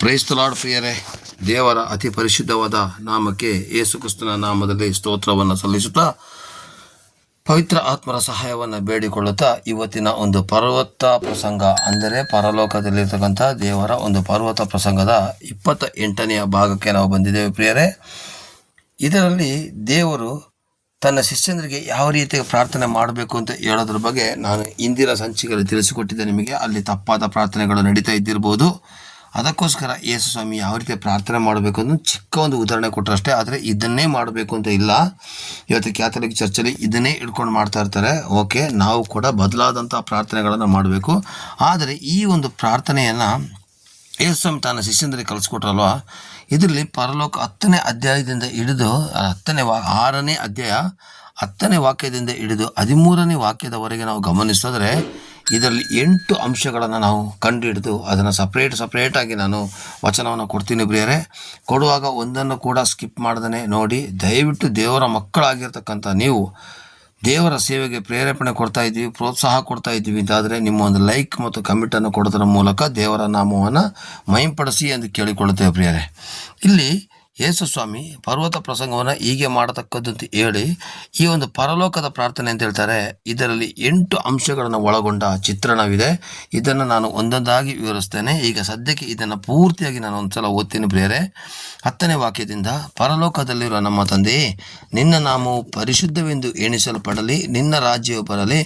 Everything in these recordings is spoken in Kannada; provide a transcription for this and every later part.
ಕ್ರೈಸ್ತಲಾಡ್ ಪ್ರಿಯರೇ ದೇವರ ಅತಿ ಪರಿಶುದ್ಧವಾದ ನಾಮಕ್ಕೆ ಯೇಸುಕ್ರಿಸ್ತನ ನಾಮದಲ್ಲಿ ಸ್ತೋತ್ರವನ್ನು ಸಲ್ಲಿಸುತ್ತಾ ಪವಿತ್ರ ಆತ್ಮರ ಸಹಾಯವನ್ನು ಬೇಡಿಕೊಳ್ಳುತ್ತಾ ಇವತ್ತಿನ ಒಂದು ಪರ್ವತ ಪ್ರಸಂಗ ಅಂದರೆ ಪರಲೋಕದಲ್ಲಿರ್ತಕ್ಕಂಥ ದೇವರ ಒಂದು ಪರ್ವತ ಪ್ರಸಂಗದ ಇಪ್ಪತ್ತ ಎಂಟನೆಯ ಭಾಗಕ್ಕೆ ನಾವು ಬಂದಿದ್ದೇವೆ ಪ್ರಿಯರೇ. ಇದರಲ್ಲಿ ದೇವರು ತನ್ನ ಶಿಷ್ಯಂದರಿಗೆ ಯಾವ ರೀತಿ ಪ್ರಾರ್ಥನೆ ಮಾಡಬೇಕು ಅಂತ ಹೇಳೋದ್ರ ಬಗ್ಗೆ ನಾನು ಇಂದಿನ ಸಂಚಿಕೆಯಲ್ಲಿ ತಿಳಿಸಿಕೊಟ್ಟಿದ್ದೆ ನಿಮಗೆ. ಅಲ್ಲಿ ತಪ್ಪಾದ ಪ್ರಾರ್ಥನೆಗಳು ನಡೀತಾ ಇದ್ದಿರ್ಬೋದು. ಅದಕ್ಕೋಸ್ಕರ ಯೇಸು ಸ್ವಾಮಿ ಯಾವ ರೀತಿ ಪ್ರಾರ್ಥನೆ ಮಾಡಬೇಕು ಅಂತ ಚಿಕ್ಕ ಒಂದು ಉದಾಹರಣೆ ಕೊಟ್ಟರಷ್ಟೇ ಆದರೆ ಇದನ್ನೇ ಮಾಡಬೇಕು ಅಂತ ಇಲ್ಲ. ಇವತ್ತು ಕ್ಯಾಥಲಿಕ್ ಚರ್ಚಲ್ಲಿ ಇದನ್ನೇ ಇಟ್ಕೊಂಡು ಮಾಡ್ತಾ ಇರ್ತಾರೆ. ಓಕೆ, ನಾವು ಕೂಡ ಬದಲಾದಂಥ ಪ್ರಾರ್ಥನೆಗಳನ್ನು ಮಾಡಬೇಕು. ಆದರೆ ಈ ಒಂದು ಪ್ರಾರ್ಥನೆಯನ್ನು ಯೇಸು ಸ್ವಾಮಿ ತನ್ನ ಶಿಷ್ಯಂದರಿಗೆ ಕಲಿಸ್ಕೊಟ್ರಲ್ವ ಇದರಲ್ಲಿ ಪರಲೋಕ ಹತ್ತನೇ ಅಧ್ಯಾಯದಿಂದ ಹಿಡಿದು ಹತ್ತನೇ ವಾ, ಆರನೇ ಅಧ್ಯಾಯ ಹತ್ತನೇ ವಾಕ್ಯದಿಂದ ಹಿಡಿದು ಹದಿಮೂರನೇ ವಾಕ್ಯದವರೆಗೆ ನಾವು ಗಮನಿಸಿದ್ರೆ ಇದರಲ್ಲಿ ಎಂಟು ಅಂಶಗಳನ್ನು ನಾವು ಕಂಡುಹಿಡಿದು ಅದನ್ನು ಸಪ್ರೇಟ್ ಸಪ್ರೇಟಾಗಿ ನಾನು ವಚನವನ್ನು ಕೊಡ್ತೀನಿ ಪ್ರಿಯರೇ. ಕೊಡುವಾಗ ಒಂದನ್ನು ಕೂಡ ಸ್ಕಿಪ್ ಮಾಡ್ದೇ ನೋಡಿ, ದಯವಿಟ್ಟು ದೇವರ ಮಕ್ಕಳಾಗಿರ್ತಕ್ಕಂಥ ನೀವು ದೇವರ ಸೇವೆಗೆ ಪ್ರೇರೇಪಣೆ ಕೊಡ್ತಾ ಇದ್ದೀವಿ, ಪ್ರೋತ್ಸಾಹ ಕೊಡ್ತಾ ಇದ್ದೀವಿ ಅಂತಾದರೆ ನಿಮ್ಮ ಒಂದು ಲೈಕ್ ಮತ್ತು ಕಮೆಂಟನ್ನು ಕೊಡೋದರ ಮೂಲಕ ದೇವರ ನಾಮವನ್ನು ಮೈಂಪಡಿಸಿ ಎಂದು ಕೇಳಿಕೊಳ್ಳುತ್ತೇವೆ ಪ್ರಿಯರೇ. ಇಲ್ಲಿ ಯೇಸು ಸ್ವಾಮಿ ಪರ್ವತ ಪ್ರಸಂಗವನ್ನು ಹೀಗೆ ಮಾಡತಕ್ಕದ್ದು ಅಂತ ಹೇಳಿ ಈ ಒಂದು ಪರಲೋಕದ ಪ್ರಾರ್ಥನೆ ಅಂತ ಹೇಳ್ತಾರೆ, ಇದರಲ್ಲಿ ಎಂಟು ಅಂಶಗಳನ್ನು ಒಳಗೊಂಡ ಚಿತ್ರಣವಿದೆ. ಇದನ್ನು ನಾನು ಒಂದೊಂದಾಗಿ ವಿವರಿಸ್ತೇನೆ. ಈಗ ಸದ್ಯಕ್ಕೆ ಇದನ್ನು ಪೂರ್ತಿಯಾಗಿ ನಾನು ಒಂದು ಸಲ ಓದ್ತೀನಿ ಪ್ರಿಯರೇ. ಹತ್ತನೇ ವಾಕ್ಯದಿಂದ, ಪರಲೋಕದಲ್ಲಿರುವ ನಮ್ಮ ತಂದೆಯೇ ನಿನ್ನ ನಾಮವು ಪರಿಶುದ್ಧವೆಂದು ಎಣಿಸಲ್ಪಡಲಿ, ನಿನ್ನ ರಾಜ್ಯವು ಬರಲಿ,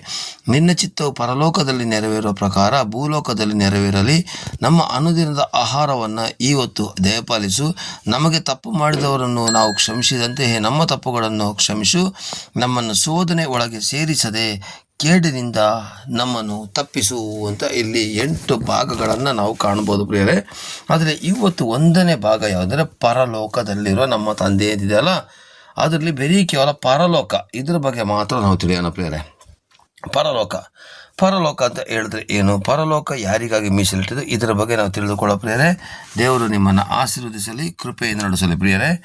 ನಿನ್ನ ಚಿತ್ತವು ಪರಲೋಕದಲ್ಲಿ ನೆರವೇರುವ ಪ್ರಕಾರ ಭೂಲೋಕದಲ್ಲಿ ನೆರವೇರಲಿ, ನಮ್ಮ ಅನುದಿನದ ಆಹಾರವನ್ನು ಇವತ್ತು ದಯಪಾಲಿಸು, ನಮಗೆ ತಪ್ಪು ಮಾಡಿದವರನ್ನು ನಾವು ಕ್ಷಮಿಸಿದಂತೆಯೇ ನಮ್ಮ ತಪ್ಪುಗಳನ್ನು ಕ್ಷಮಿಸು, ನಮ್ಮನ್ನು ಶೋಧನೆ ಒಳಗೆ ಸೇರಿಸದೆ, ಕೇಡಿನಿಂದ ನಮ್ಮನ್ನು ತಪ್ಪಿಸು ಅಂತ ಇಲ್ಲಿ ಎಂಟು ಭಾಗಗಳನ್ನು ನಾವು ಕಾಣ್ಬೋದು ಪ್ರಿಯರೇ. ಆದರೆ ಇವತ್ತು ಒಂದನೇ ಭಾಗ ಯಾವುದಂದರೆ ಪರಲೋಕದಲ್ಲಿರೋ ನಮ್ಮ ತಂದೆ ಏನಿದೆಯಲ್ಲ ಅದರಲ್ಲಿ ಬರೀ ಕೇವಲ ಪರಲೋಕ, ಇದ್ರ ಬಗ್ಗೆ ಮಾತ್ರ ನಾವು ತಿಳಿಯೋಣ ಪ್ರಿಯರೇ. ಪರಲೋಕ. ಪರಲೋಕ ಅಂತ ಹೇಳಿದ್ರೆ ಏನು? ಪರಲೋಕ ಯಾರಿಗಾಗಿ ಮೀಸಲಿಟ್ಟಿದ್ದು? ಇದರ ಬಗ್ಗೆ ನಾವು ತಿಳಿದುಕೊಳ್ಳೋ ಪ್ರಿಯರೇ, ದೇವರು ನಿಮ್ಮನ್ನು ಆಶೀರ್ವದಿಸಲಿ, ಕೃಪೆಯಿಂದ ನಡೆಸಲಿ ಪ್ರಿಯರೇ.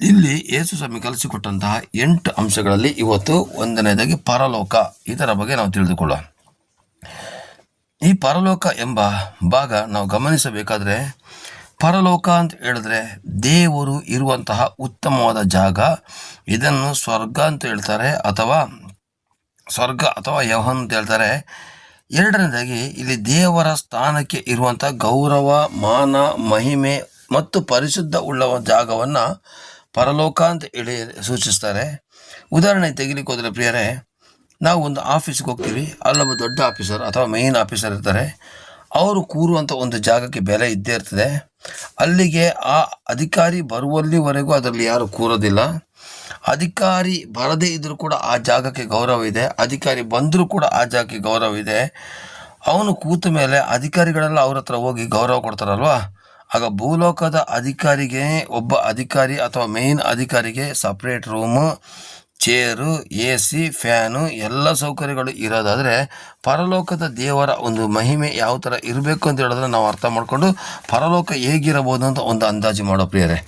ಇಲ್ಲಿ ಯೇಸು ಸ್ವಾಮಿ ಕಲಿಸಿಕೊಟ್ಟಂತಹ ಎಂಟು ಅಂಶಗಳಲ್ಲಿ ಇವತ್ತು ಒಂದನೇದಾಗಿ ಪರಲೋಕ. ಇದರ ಬಗ್ಗೆ ನಾವು ತಿಳಿದುಕೊಳ್ಳೋಣ. ಈ ಪರಲೋಕ ಎಂಬ ಭಾಗ ನಾವು ಗಮನಿಸಬೇಕಾದ್ರೆ, ಪರಲೋಕ ಅಂತ ಹೇಳಿದ್ರೆ ದೇವರು ಇರುವಂತಹ ಉತ್ತಮವಾದ ಜಾಗ. ಇದನ್ನು ಸ್ವರ್ಗ ಅಂತ ಹೇಳ್ತಾರೆ, ಅಥವಾ ಸ್ವರ್ಗ ಅಥವಾ ಯಹನ್ ಅಂತ ಹೇಳ್ತಾರೆ. ಎರಡನೇದಾಗಿ ಇಲ್ಲಿ ದೇವರ ಸ್ಥಾನಕ್ಕೆ ಇರುವಂಥ ಗೌರವ, ಮಾನ, ಮಹಿಮೆ ಮತ್ತು ಪರಿಶುದ್ಧ ಉಳ್ಳ ಜಾಗವನ್ನು ಪರಲೋಕ ಅಂತ ಹೇಳಿ ಸೂಚಿಸ್ತಾರೆ. ಉದಾಹರಣೆ ತೆಗಿಲಿಕ್ಕೆ ಹೋದರೆ ಪ್ರಿಯರೇ, ನಾವು ಒಂದು ಆಫೀಸ್ಗೆ ಹೋಗ್ತೀವಿ. ಅಲ್ಲೊಬ್ಬ ದೊಡ್ಡ ಆಫೀಸರ್ ಅಥವಾ ಮೇಯ್ನ್ ಆಫೀಸರ್ ಇರ್ತಾರೆ. ಅವರು ಕೂರುವಂಥ ಒಂದು ಜಾಗಕ್ಕೆ ಬೆಲೆ ಇದ್ದೇ ಇರ್ತದೆ. ಅಲ್ಲಿಗೆ ಆ ಅಧಿಕಾರಿ ಬರುವಲ್ಲಿವರೆಗೂ ಅದರಲ್ಲಿ ಯಾರು ಕೂರೋದಿಲ್ಲ. ಅಧಿಕಾರಿ ಬರದೇ ಇದ್ದರೂ ಕೂಡ ಆ ಜಾಗಕ್ಕೆ ಗೌರವ ಇದೆ. ಅಧಿಕಾರಿ ಬಂದರೂ ಕೂಡ ಆ ಜಾಗಕ್ಕೆ ಗೌರವ ಇದೆ. ಅವನು ಕೂತ ಮೇಲೆ ಅಧಿಕಾರಿಗಳೆಲ್ಲ ಅವ್ರ ಹತ್ರ ಹೋಗಿ ಗೌರವ ಕೊಡ್ತಾರಲ್ವಾ? ಆಗ ಭೂಲೋಕದ ಅಧಿಕಾರಿಗೆ ಒಬ್ಬ ಅಧಿಕಾರಿ ಅಥವಾ ಮೇನ್ ಅಧಿಕಾರಿಗೆ separate room chair A C fan ಎಲ್ಲ ಸೌಕರ್ಯಗಳು ಇರೋದಾದರೆ ಪರಲೋಕದ ದೇವರ ಒಂದು ಮಹಿಮೆ ಯಾವ ಥರ ಇರಬೇಕು ಅಂತ ಹೇಳಿದ್ರೆ ನಾವು ಅರ್ಥ ಮಾಡಿಕೊಂಡು ಪರಲೋಕ ಹೇಗಿರಬಹುದು ಅಂತ ಒಂದು ಅಂದಾಜು ಮಾಡೋ ಪ್ರಿಯರೇ.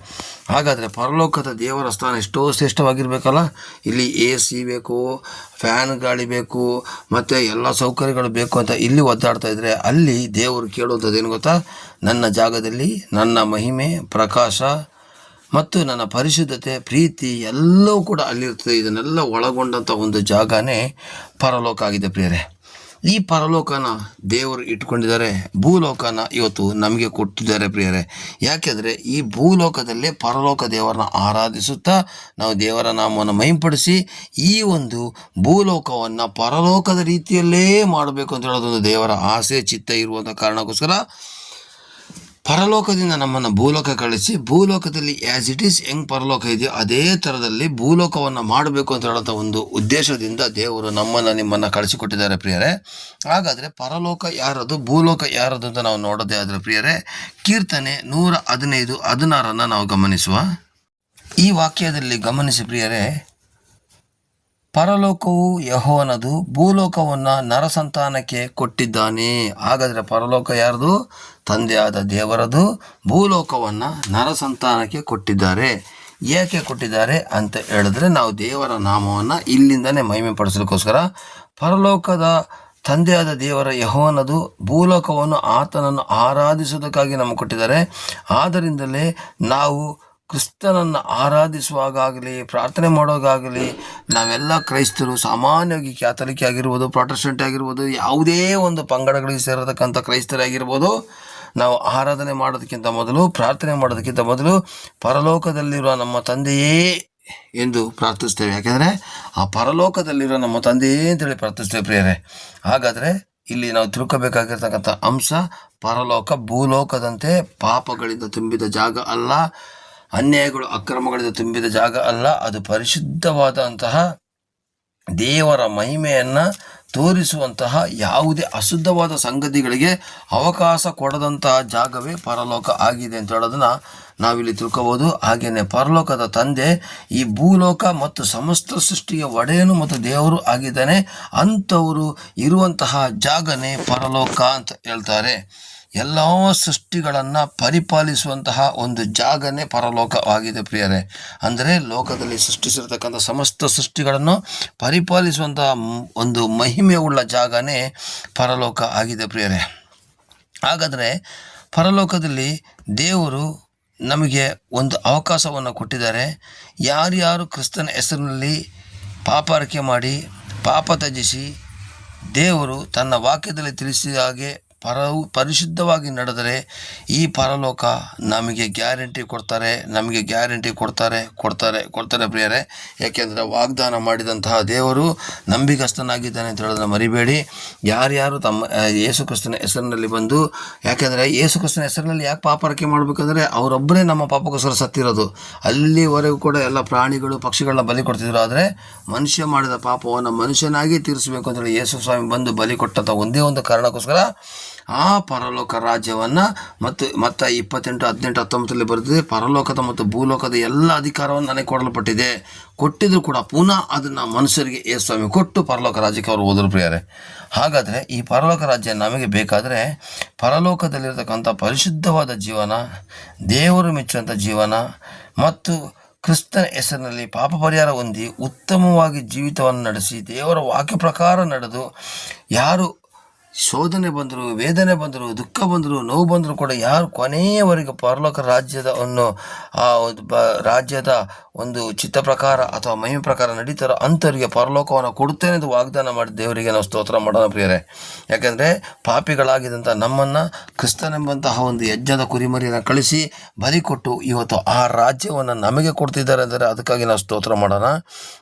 ಹಾಗಾದರೆ ಪರಲೋಕದ ದೇವರ ಸ್ಥಾನ ಎಷ್ಟೋ ಶ್ರೇಷ್ಠವಾಗಿರಬೇಕಲ್ಲ? ಇಲ್ಲಿ ಎ ಸಿ ಬೇಕು, ಫ್ಯಾನ್ ಗಾಳಿ ಬೇಕು, ಮತ್ತು ಎಲ್ಲ ಸೌಕರ್ಯಗಳು ಬೇಕು ಅಂತ ಇಲ್ಲಿ ಒದ್ದಾಡ್ತಾ ಇದ್ದರೆ ಅಲ್ಲಿ ದೇವರು ಕೇಳುವಂಥದ್ದು ಏನು ಗೊತ್ತಾ? ನನ್ನ ಜಾಗದಲ್ಲಿ ನನ್ನ ಮಹಿಮೆ, ಪ್ರಕಾಶ ಮತ್ತು ನನ್ನ ಪರಿಶುದ್ಧತೆ, ಪ್ರೀತಿ ಎಲ್ಲವೂ ಕೂಡ ಅಲ್ಲಿರ್ತದೆ ಇದನ್ನೆಲ್ಲ ಒಳಗೊಂಡಂಥ ಒಂದು ಜಾಗನೇ ಪರಲೋಕ ಆಗಿದೆ ಪ್ರಿಯರೇ. ಈ ಪರಲೋಕನ ದೇವರು ಇಟ್ಕೊಂಡಿದ್ದಾರೆ ಭೂಲೋಕನ ಇವತ್ತು ನಮಗೆ ಕೊಟ್ಟಿದ್ದಾರೆ ಪ್ರಿಯರೇ. ಯಾಕೆಂದರೆ ಈ ಭೂಲೋಕದಲ್ಲೇ ಪರಲೋಕ ದೇವರನ್ನ ಆರಾಧಿಸುತ್ತಾ ನಾವು ದೇವರ ನಾಮವನ್ನು ಮೈಂಪಡಿಸಿ ಈ ಒಂದು ಭೂಲೋಕವನ್ನು ಪರಲೋಕದ ರೀತಿಯಲ್ಲೇ ಮಾಡಬೇಕು ಅಂತ ಹೇಳೋದೊಂದು ದೇವರ ಆಸೆ, ಚಿತ್ತ ಇರುವಂಥ ಕಾರಣಕ್ಕೋಸ್ಕರ ಪರಲೋಕದಿಂದ ನಮ್ಮನ್ನು ಭೂಲೋಕ ಕಳಿಸಿ, ಭೂಲೋಕದಲ್ಲಿ ಆ್ಯಸ್ ಇಟ್ ಈಸ್ ಹೆಂಗೆ ಪರಲೋಕ ಇದೆಯೋ ಅದೇ ಥರದಲ್ಲಿ ಭೂಲೋಕವನ್ನು ಮಾಡಬೇಕು ಅಂತ ಹೇಳೋಂಥ ಒಂದು ಉದ್ದೇಶದಿಂದ ದೇವರು ನಮ್ಮನ್ನು, ನಿಮ್ಮನ್ನು ಕಳಿಸಿಕೊಟ್ಟಿದ್ದಾರೆ ಪ್ರಿಯರೇ. ಹಾಗಾದರೆ ಪರಲೋಕ ಯಾರದು, ಭೂಲೋಕ ಯಾರದು ಅಂತ ನಾವು ನೋಡೋದೇ ಆದರೆ ಪ್ರಿಯರೇ, ಕೀರ್ತನೆ ನೂರ ಹದಿನೈದು ಹದಿನಾರನ್ನು ನಾವು ಗಮನಿಸುವ. ಈ ವಾಕ್ಯದಲ್ಲಿ ಗಮನಿಸಿ ಪ್ರಿಯರೇ ಪರಲೋಕವು ಯಹೋವನದು, ಭೂಲೋಕವನ್ನು ನರಸಂತಾನಕ್ಕೆ ಕೊಟ್ಟಿದ್ದಾನೆ. ಹಾಗಾದರೆ ಪರಲೋಕ ಯಾರದು? ತಂದೆಯಾದ ದೇವರದು, ಭೂಲೋಕವನ್ನು ನರಸಂತಾನಕ್ಕೆ ಕೊಟ್ಟಿದ್ದಾರೆ. ಏಕೆ ಕೊಟ್ಟಿದ್ದಾರೆ ಅಂತ ಹೇಳಿದ್ರೆ, ನಾವು ದೇವರ ನಾಮವನ್ನು ಇಲ್ಲಿಂದನೇ ಮಹಿಮೆ ಪಡಿಸಲಿಕ್ಕೋಸ್ಕರ ಪರಲೋಕದ ತಂದೆಯಾದ ದೇವರ ಯಹೋವನದು, ಭೂಲೋಕವನ್ನು ಆತನನ್ನು ಆರಾಧಿಸುವುದಕ್ಕಾಗಿ ನಮಗೆ ಕೊಟ್ಟಿದ್ದಾರೆ. ಆದ್ದರಿಂದಲೇ ನಾವು ಕ್ರಿಸ್ತನನ್ನು ಆರಾಧಿಸುವಾಗಲಿ ಪ್ರಾರ್ಥನೆ ಮಾಡೋದಾಗಲಿ ನಾವೆಲ್ಲ ಕ್ರೈಸ್ತರು ಸಾಮಾನ್ಯವಾಗಿ ಕ್ಯಾಥಲಿಕ್ ಆಗಿರ್ಬೋದು, ಪ್ರೊಟೆಸ್ಟೆಂಟ್ ಆಗಿರ್ಬೋದು, ಯಾವುದೇ ಒಂದು ಪಂಗಡಗಳಿಗೆ ಸೇರತಕ್ಕಂಥ ಕ್ರೈಸ್ತರಾಗಿರ್ಬೋದು, ನಾವು ಆರಾಧನೆ ಮಾಡೋದಕ್ಕಿಂತ ಮೊದಲು, ಪ್ರಾರ್ಥನೆ ಮಾಡೋದಕ್ಕಿಂತ ಮೊದಲು ಪರಲೋಕದಲ್ಲಿರುವ ನಮ್ಮ ತಂದೆಯೇ ಎಂದು ಪ್ರಾರ್ಥಿಸ್ತೇವೆ. ಯಾಕೆಂದರೆ ಆ ಪರಲೋಕದಲ್ಲಿರೋ ನಮ್ಮ ತಂದೆಯೇ ಅಂತೇಳಿ ಪ್ರಾರ್ಥಿಸ್ತೇವೆ ಪ್ರಿಯರೇ. ಹಾಗಾದರೆ ಇಲ್ಲಿ ನಾವು ತಿಳ್ಕೋಬೇಕಾಗಿರ್ತಕ್ಕಂಥ ಅಂಶ ಪರಲೋಕ, ಭೂಲೋಕದಂತೆ ಪಾಪಗಳಿಂದ ತುಂಬಿದ ಜಾಗ ಅಲ್ಲ. ಅನ್ಯಾಯಗಳು, ಅಕ್ರಮಗಳಿಂದ ತುಂಬಿದ ಜಾಗ ಅಲ್ಲ, ಅದು ಪರಿಶುದ್ಧವಾದಂತಹ ದೇವರ ಮಹಿಮೆಯನ್ನು ತೋರಿಸುವಂತಹ ಯಾವುದೇ ಅಶುದ್ಧವಾದ ಸಂಗತಿಗಳಿಗೆ ಅವಕಾಶ ಕೊಡದಂತಹ ಜಾಗವೇ ಪರಲೋಕ ಆಗಿದೆ ಅಂತ ಹೇಳೋದನ್ನ ನಾವಿಲ್ಲಿ ತಿಳ್ಕೋಬೋದು. ಹಾಗೆಯೇ ಪರಲೋಕದ ತಂದೆ ಈ ಭೂಲೋಕ ಮತ್ತು ಸಮಸ್ತ ಸೃಷ್ಟಿಯ ಒಡೆಯನು ಮತ್ತು ದೇವರು ಆಗಿದ್ದಾನೆ. ಅಂಥವರು ಇರುವಂತಹ ಜಾಗನೇ ಪರಲೋಕ ಅಂತ ಹೇಳ್ತಾರೆ. ಎಲ್ಲ ಸೃಷ್ಟಿಗಳನ್ನು ಪರಿಪಾಲಿಸುವಂತಹ ಒಂದು ಜಾಗನೇ ಪರಲೋಕವಾಗಿದೆ ಪ್ರಿಯರೇ. ಅಂದರೆ ಲೋಕದಲ್ಲಿ ಸೃಷ್ಟಿಸಿರತಕ್ಕಂಥ ಸಮಸ್ತ ಸೃಷ್ಟಿಗಳನ್ನು ಪರಿಪಾಲಿಸುವಂತಹ ಒಂದು ಒಂದು ಮಹಿಮೆಯುಳ್ಳ ಜಾಗನೇ ಪರಲೋಕ ಆಗಿದೆ ಪ್ರಿಯರೇ. ಹಾಗಾದರೆ ಪರಲೋಕದಲ್ಲಿ ದೇವರು ನಮಗೆ ಒಂದು ಅವಕಾಶವನ್ನು ಕೊಟ್ಟಿದ್ದಾರೆ. ಯಾರ್ಯಾರು ಕ್ರಿಸ್ತನ ಹೆಸರಿನಲ್ಲಿ ಪಾಪಾರಿಕೆ ಮಾಡಿ ಪಾಪ ತ್ಯಜಿಸಿ ದೇವರು ತನ್ನ ವಾಕ್ಯದಲ್ಲಿ ತಿಳಿಸಿದ ಹಾಗೆ ಪರವು ಪರಿಶುದ್ಧವಾಗಿ ನಡೆದರೆ ಈ ಪರಲೋಕ ನಮಗೆ ಗ್ಯಾರಂಟಿ ಕೊಡ್ತಾರೆ, ನಮಗೆ ಗ್ಯಾರಂಟಿ ಕೊಡ್ತಾರೆ ಕೊಡ್ತಾರೆ ಕೊಡ್ತಾರೆ ಪ್ರಿಯರೇ. ಯಾಕೆಂದರೆ ವಾಗ್ದಾನ ಮಾಡಿದಂತಹ ದೇವರು ನಂಬಿಗಸ್ತನಾಗಿದ್ದಾನೆ ಅಂತ ಹೇಳೋದನ್ನು ಮರಿಬೇಡಿ. ಯಾರ್ಯಾರು ತಮ್ಮ ಯೇಸುಕ್ರಿಸ್ತನ ಯೇಸು ಕ್ರಿಸ್ತನ ಹೆಸರಿನಲ್ಲಿ ಬಂದು, ಯಾಕೆಂದರೆ ಯೇಸುಕ್ರಿಸ್ತನ ಹೆಸರಿನಲ್ಲಿ ಯಾಕೆ ಪಾಪಾರಿಕೆ ಮಾಡಬೇಕಂದ್ರೆ ಅವರೊಬ್ಬರೇ ನಮ್ಮ ಪಾಪಕ್ಕೋಸ್ಕರ ಸತ್ತಿರೋದು. ಅಲ್ಲಿವರೆಗೂ ಕೂಡ ಎಲ್ಲ ಪ್ರಾಣಿಗಳು ಪಕ್ಷಿಗಳನ್ನ ಬಲಿ ಕೊಡ್ತಿದ್ರು. ಆದರೆ ಮನುಷ್ಯ ಮಾಡಿದ ಪಾಪವನ್ನು ಮನುಷ್ಯನಾಗಿ ತೀರಿಸಬೇಕು ಅಂತೇಳಿ ಯೇಸು ಸ್ವಾಮಿ ಬಂದು ಬಲಿ ಕೊಟ್ಟಂಥ ಒಂದೇ ಒಂದು ಕಾರಣಕ್ಕೋಸ್ಕರ ಆ ಪರಲೋಕ ರಾಜ್ಯವನ್ನು ಮತ್ತು ಮತ್ತು ಇಪ್ಪತ್ತೆಂಟು, ಹದಿನೆಂಟು, ಹತ್ತೊಂಬತ್ತರಲ್ಲಿ ಬರೆದಿದೆ ಪರಲೋಕದ ಮತ್ತು ಭೂಲೋಕದ ಎಲ್ಲ ಅಧಿಕಾರವನ್ನು ನನಗೆ ಕೊಡಲ್ಪಟ್ಟಿದೆ. ಕೊಟ್ಟಿದ್ರು ಕೂಡ ಪುನಃ ಅದನ್ನು ಮನುಷ್ಯರಿಗೆ ಏ ಸ್ವಾಮಿ ಕೊಟ್ಟು ಪರಲೋಕ ರಾಜ್ಯಕ್ಕೆ ಅವರು ಹೋದರು ಪ್ರಿಯರೇ. ಹಾಗಾದರೆ ಈ ಪರಲೋಕ ರಾಜ್ಯ ನಮಗೆ ಬೇಕಾದರೆ ಪರಲೋಕದಲ್ಲಿರತಕ್ಕಂಥ ಪರಿಶುದ್ಧವಾದ ಜೀವನ, ದೇವರು ಮೆಚ್ಚುವಂಥ ಜೀವನ ಮತ್ತು ಕ್ರಿಸ್ತನ ಹೆಸರಿನಲ್ಲಿ ಪಾಪ ಪರಿಹಾರ ಹೊಂದಿ ಉತ್ತಮವಾಗಿ ಜೀವಿತವನ್ನು ನಡೆಸಿ ದೇವರ ವಾಕ್ಯ ಪ್ರಕಾರ ನಡೆದು ಯಾರು ಶೋಧನೆ ಬಂದರು, ವೇದನೆ ಬಂದರು, ದುಃಖ ಬಂದರು, ನೋವು ಬಂದರೂ ಕೂಡ ಯಾರು ಕೊನೆಯವರೆಗೆ ಪರಲೋಕ ರಾಜ್ಯದ ಒಂದು ಆ ಒಂದು ಬ, ರಾಜ್ಯದ ಒಂದು ಚಿತ್ತ ಪ್ರಕಾರ ಅಥವಾ ಮಹಿಮೆ ಪ್ರಕಾರ ನಡೀತಾರೋ ಅಂಥವರಿಗೆ ಪರಲೋಕವನ್ನು ಕೊಡುತ್ತೇನೆ ಎಂದು ವಾಗ್ದಾನ ಮಾಡಿ ದೇವರಿಗೆ ನಾವು ಸ್ತೋತ್ರ ಮಾಡೋಣ ಪ್ರಿಯರೇ. ಯಾಕೆಂದರೆ ಪಾಪಿಗಳಾಗಿದ್ದಂಥ ನಮ್ಮನ್ನು ಕ್ರಿಸ್ತನೆಂಬಂತಹ ಒಂದು ಯಜ್ಞದ ಕುರಿಮರಿಯನ್ನು ಕಳಿಸಿ ಬಲಿ ಕೊಟ್ಟು ಇವತ್ತು ಆ ರಾಜ್ಯವನ್ನು ನಮಗೆ ಕೊಡ್ತಿದ್ದಾರೆ ಅಂದರೆ ಅದಕ್ಕಾಗಿ ನಾವು ಸ್ತೋತ್ರ ಮಾಡೋಣ.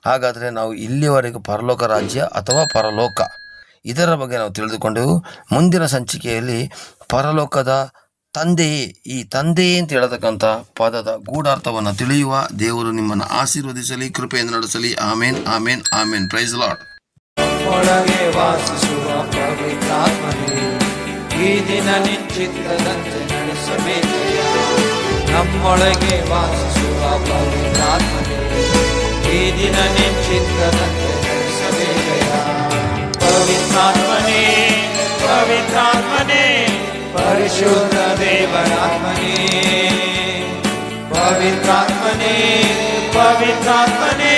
ಹಾಗಾದರೆ ನಾವು ಇಲ್ಲಿವರೆಗೂ ಪರಲೋಕ ರಾಜ್ಯ ಅಥವಾ ಪರಲೋಕ ಇದರ ಬಗ್ಗೆ ನಾವು ತಿಳಿದುಕೊಂಡೆವು ಮುಂದಿನ ಸಂಚಿಕೆಯಲ್ಲಿ ಪರಲೋಕದ ತಂದೆಯೇ, ಈ ತಂದೆಯೇ ಅಂತ ಹೇಳತಕ್ಕಂಥ ಪದದ ಗೂಢಾರ್ಥವನ್ನು ತಿಳಿಯುವ ದೇವರು ನಿಮ್ಮನ್ನು ಆಶೀರ್ವದಿಸಲಿ ಕೃಪೆಯನ್ನು ನಡೆಸಲಿ. ಆಮೇನ್ ಆಮೇನ್ ಆಮೇನ್. ಪ್ರೈಸ್ ಲಾಡ್ ವಾಸಿಸುವ ಈ ದಿನ ನಿಶ್ಚಿತ್ತದಂತೆ ನಡೆಸಬೇಕಯ್ಯ ನಮ್ಮೊಳಗೆ ವಾಸಿಸುವ ಪವಿತ್ರಾತ್ಮನೇ, ಈ ದಿನ ನಿಶ್ಚಿತ್ತದಂತೆ परिशुद्ध देवनात्मने पवित्रात्मने पवित्रात्मने।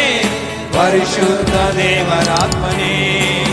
परिशुद्ध देवनात्मने